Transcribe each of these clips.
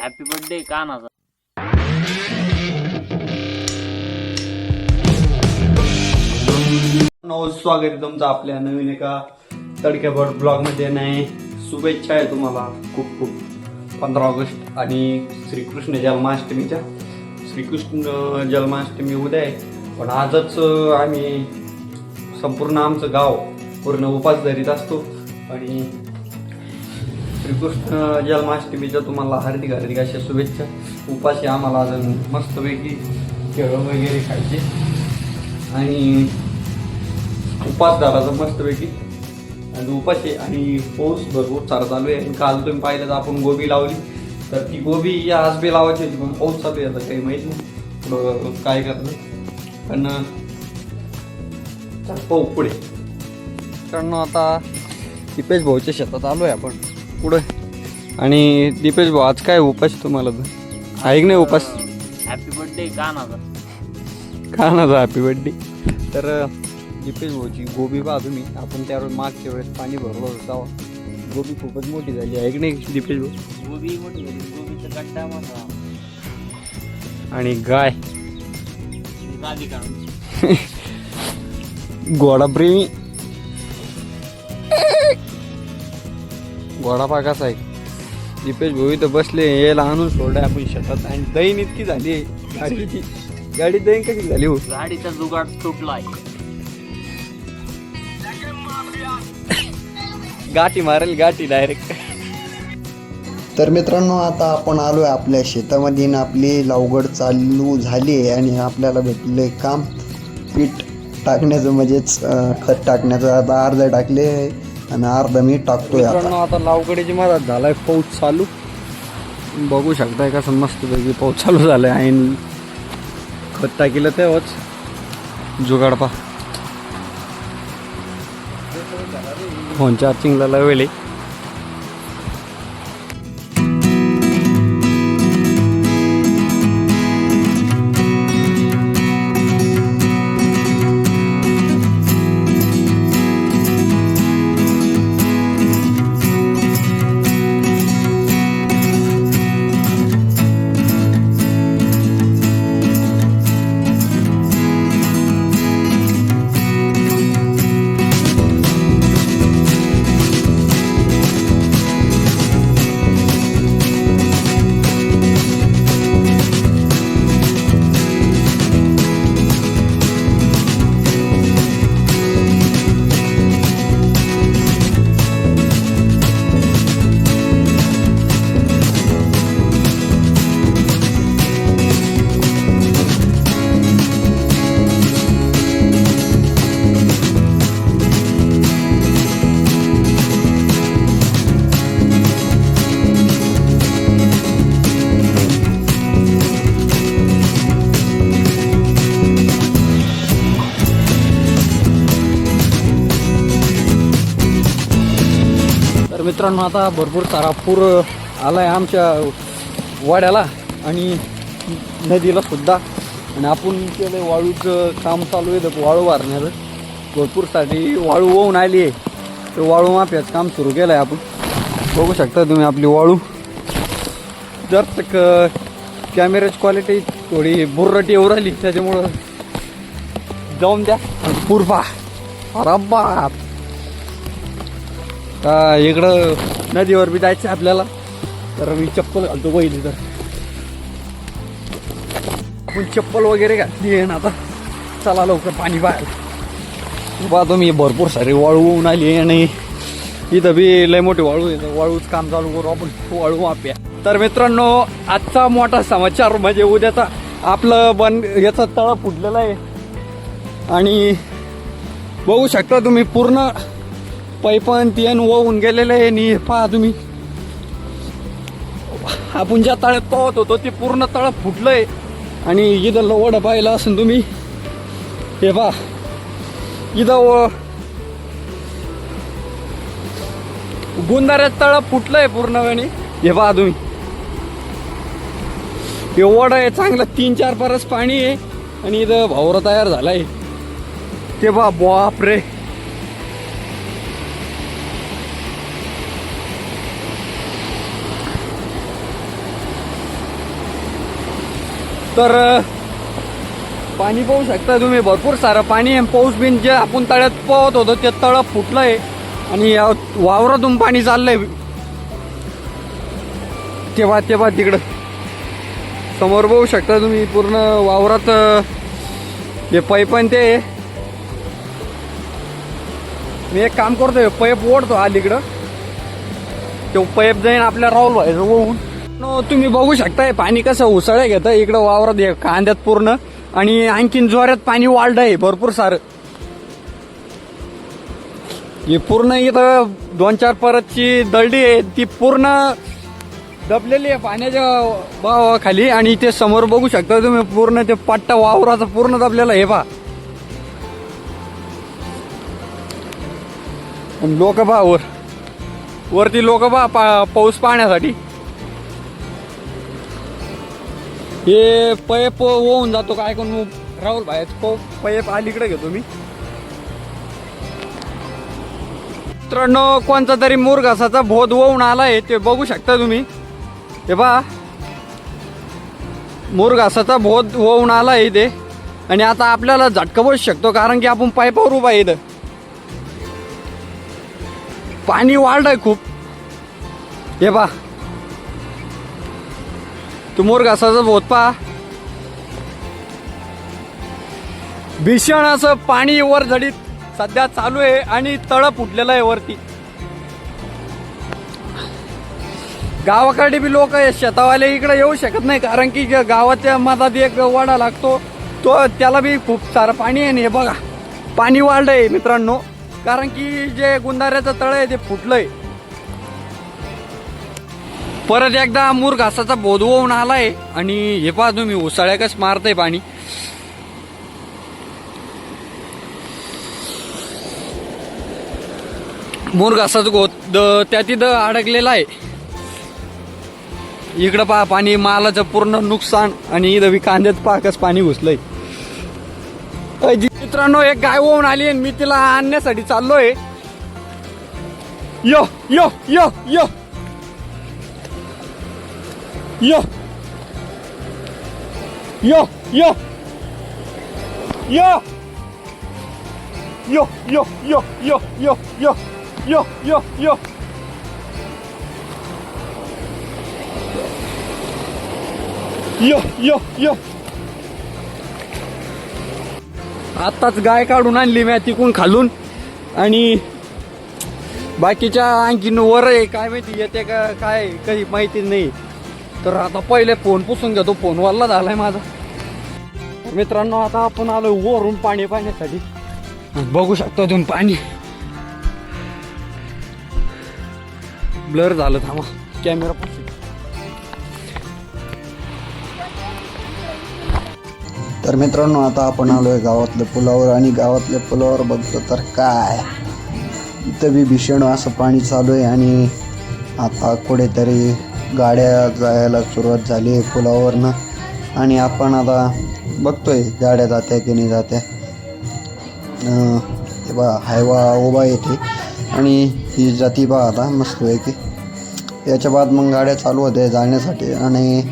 Happy birthday कानाचा. नव स्वागत आहे तुमचं आपल्या नवीन एका तडक्याभर ब्लॉगमध्ये नाही शुभेच्छा आहे तुम्हाला. खूप खूप. पंधरा ऑगस्ट आणि श्रीकृष्ण जन्माष्टमीच्या. श्रीकृष्ण जन्माष्टमी उद्या आहे. पण आजच आम्ही संपूर्ण आमचं गाव पूर्ण उपास धरीत असतो. आणि श्रीकृष्ण जन्माष्टमीच्या तुम्हाला हार्दिक हार्दिक अशा शुभेच्छा. उपाशी आम्हाला अजून मस्तपैकी केळं वगैरे खायचे. आणि उपास धरायचा मस्तपैकी. आणि उपाशी आणि पाऊस भरपूर चारा चालू आहे. आणि काल तुम्ही पाहिलं तर आपण गोबी लावली. तर ती गोबी या आज बी लावायची होती पण पाऊस चालू आहे आता काही माहीत नाही. काय करतं पण पाऊ पुढे. कारण आता दीपेश भाऊच्या शेतात आलो आहे आपण. पुढे. आणि दीपेश भाऊ आज काय उपास तुम्हाला? तर ऐक नाही उपास? हॅपी बर्थडे कानाचा. का ना हॅपी बर्थडे तर दीपेश भाऊची गोबी पहा तुम्ही आपण त्यावेळेस मागच्या वेळेस पाणी भरलं होतं तेव्हा. गोबी खूपच मोठी झाली. आहे की नाही दीपेश भाऊ? गोबी मोठी झाली. गोबीचा गड्डा मोठा आणि गाय. गादी काढून. घोडा प्रेमी घोडा पा कसा आहे? दीपेश भाऊ इथं बसले याला आणून सोडलं आपण शेतात. आणि दहीन इतकी झाली आहे. गाडीची गाडी दहीन कशी झाली हो? गाडीचा जुगाड तुटलाय. गाठी मारेल गाठी डायरेक्ट तर मित्रांनो आता आपण आलो आहे आपल्या शेतामध्ये आपली लावगड चालू झाली आहे आणि आपल्याला भेटले काम. पीठ टाकण्याचं म्हणजेच खत टाकण्याचं. आता अर्ध टाकले. आहे आणि अर्ध मी टाकतोय आता. मित्रांनो आता लावकडीची मदत झालाय. पाऊस चालू. बघू शकताय कसं मस्तपैकी पाऊस चालू झालाय. आणि खत टाकीलं तेव्हाच. जुगाड पा फोन चार्जिंगला लावेल. तर मित्रांनो आता भरपूर सारा पूर आहे आमच्या वाड्याला आणि नदीला सुद्धा. आणि आपण केलं वाळूचं काम चालू आहे तर वाळू वारण्याचं भरपूरसाठी वाळू होऊन आली आहे तर वाळू माफ्याचं काम सुरू केलं आहे आपण. बघू शकता तुम्ही आपली वाळू. जर तक कॅमेऱ्याची क्वालिटी थोडी बुर्रटी येऊ राहिली त्याच्यामुळं जाऊन द्या पूर्वा पहा. अरे बाप! का इकडं नदीवर बी जायचं आहे आपल्याला. तर मी चप्पल घालतो पहिली तर. आपण चप्पल वगैरे घातली आहे ना आता. चला लवकर पाणी बाहेर. पाहतो मी भरपूर सारे वाळू होऊन आली आहे आणि इथं बी लय मोठी वाळू आहे. वाळूच काम चालू करू आपण. वाळू माप्या तर मित्रांनो आजचा मोठा समाचार म्हणजे उद्याचा आपलं बन याचा तळ फुटलेला आहे. आणि बघू शकता तुम्ही पूर्ण पैपण तेन वाहून गेलेलं आहे आणि पहा तुम्ही. आपण ज्या तळ्यात पाहत होतो ते पूर्ण तळ फुटलंय. आणि इथं लवड पाहिलं असून तुम्ही. हे पहा. इथं व- गुंदाऱ्यात तळ फुटलंय पूर्णपणे हे पहा तुम्ही. हे ओढ आहे चांगलं तीन चार परस पाणी आहे. आणि इथं भावरं तयार झालाय. ते पहा बाप रे तर पाणी पाहू शकता तुम्ही भरपूर सारं पाणी आहे पाऊस बिन जे आपण तळ्यात पोहत होतो ते तळं फुटलं आहे आणि या वावरातून पाणी चाललंय. तेव्हा तेव्हा तिकडं. समोर पाहू शकता तुम्ही पूर्ण वावरात हे पैप आणि ते. मी एक काम करतोय पैप ओढतो आलीकडं तो पैप जाईन आपल्या राहुल व्हायचं ओढून तुम्ही बघू शकताय पाणी कसं उसळ्या घेत इकडं वावरात कांद्यात पूर्ण आणि आणखीन जोऱ्यात पाणी वाढलं आहे भरपूर सारं. ही पूर्ण इथं दोन चार परतची दळडी आहे ती पूर्ण दबलेली आहे पाण्याच्या भावाखाली आणि ते समोर बघू शकता तुम्ही पूर्ण ते पट्टा वावराचा पूर्ण दबलेला आहे पा लोक पा वर. वरती लोक पहा पा पाऊस पाहण्यासाठी. हे पैप होऊन जातो काय कोण राहुल भाई पैप अलीकडे घेतो मी. मित्रांनो कोणता तरी मुरघासाचा भोद होऊन आलाय ते बघू शकता तुम्ही. हे पहा. मुरघासाचा भोद होऊन आलाय इथे. आणि आता आपल्याला झटका बसू शकतो कारण की आपण पाईपावर उभा आहे इथं. पाणी वाढलंय खूप. हे पहा. तू मुरघासाचा भोत पा. भीषण असं पाणी वर झडीत सध्या चालू आहे आणि तळ फुटलेलं आहे वरती. गावाकडे बी लोक शेतावाले इकडे येऊ शकत नाही कारण की गावाच्या मधात एक वाडा लागतो तो त्याला बी खूप सारं पाणी आहे ना हे बघा पाणी वाढलंय मित्रांनो. कारण की जे गुंदाऱ्याचं तळ आहे ते फुटलंय. परत एकदा मूर घासाचा बोध होऊन आलाय आणि हे पहा तुम्ही उसाळ्याकच मारतय पाणी. मूर घासाचं गोत द- त्या तिथं अडकलेला आहे. इकडं पहा पाणी मालाचं पूर्ण नुकसान आणि इथं कांद्यात पाकच पाणी घुसलंय. मित्रांनो एक गाय होऊन आली आणि मी तिला आणण्यासाठी चाललोय. यो यो यो यो. यो। यो यो। यो। yo, yo, yo, yo, yo, yo, yo, yo, yo. यो यो यो। आत्ताच गाय काढून आणली मी तिकून खालून. आणि बाकीच्या आणखीन वर आहे काय माहिती येते का काय काही माहिती नाही. तर आता पहिले फोन पुसून घेतो. फोन वल्ला झालाय माझा. मित्रांनो आता आपण आलो वरून पाणी पाहण्यासाठी बघू शकतो अजून पाणी. ब्लर झालं थांबा. कॅमेरा पासून. तर मित्रांनो आता आपण आलोय गावातल्या पुलावर आणि गावातल्या पुलावर बघतो तर काय. इथं बी भीषण असं पाणी चालू आहे आणि आता कुठेतरी गाड्या जायला सुरुवात झाली आहे पुलावरनं. आणि आपण आता बघतोय गाड्या जात्या की नाही जात्या. अं, बा हायवा उभा येते आणि ही जाती बा आता मस्त आहे की याच्या बाद मग गाड्या चालू होत्या जाण्यासाठी. आणि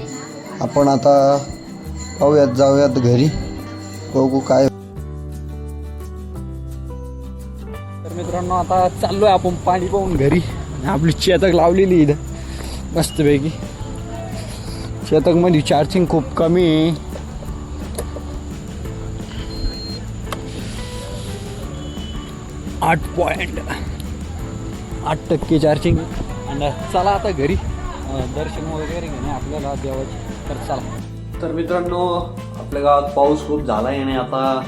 आपण आता पाहूयात जाऊयात घरी. बघू काय. तर मित्रांनो आता चाललोय आपण पाणी पाहून घरी. आपली चेतक लावलेली इथं. मस्तपैकी शतकमध्ये चार्जिंग खूप कमी आहे. आठ पॉईंट आठ टक्के चार्जिंग आणि चला आता घरी दर्शन वगैरे घेणे आपल्याला देवाचे. तर चला. तर मित्रांनो आपल्या गावात पाऊस खूप झाला आहे आणि आता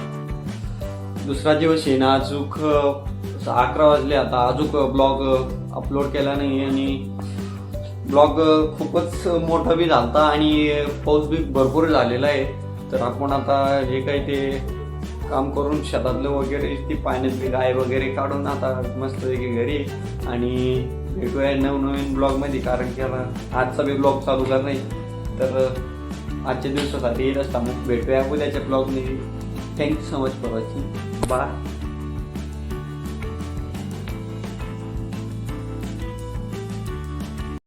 दुसरा दिवस आहे ना अजूक अकरा वाजले आता. अजूक ब्लॉग अपलोड केला नाही आणि ब्लॉग खूपच मोठा बी झालता आणि पाऊस बी भरपूर झालेला आहे. तर आपण आता जे काही ते काम करून शेतातलं वगैरे ती पाण्यातली गाय वगैरे काढून आता मस्त घरी. आणि भेटूया नवनवीन ब्लॉगमध्ये कारण की आता आजचा बी ब्लॉग चालू कर नाही. तर आजच्या दिवसासाठी येत असता मग भेटूया. उद्याच्या ब्लॉगमध्ये. Thank you so much for watching bye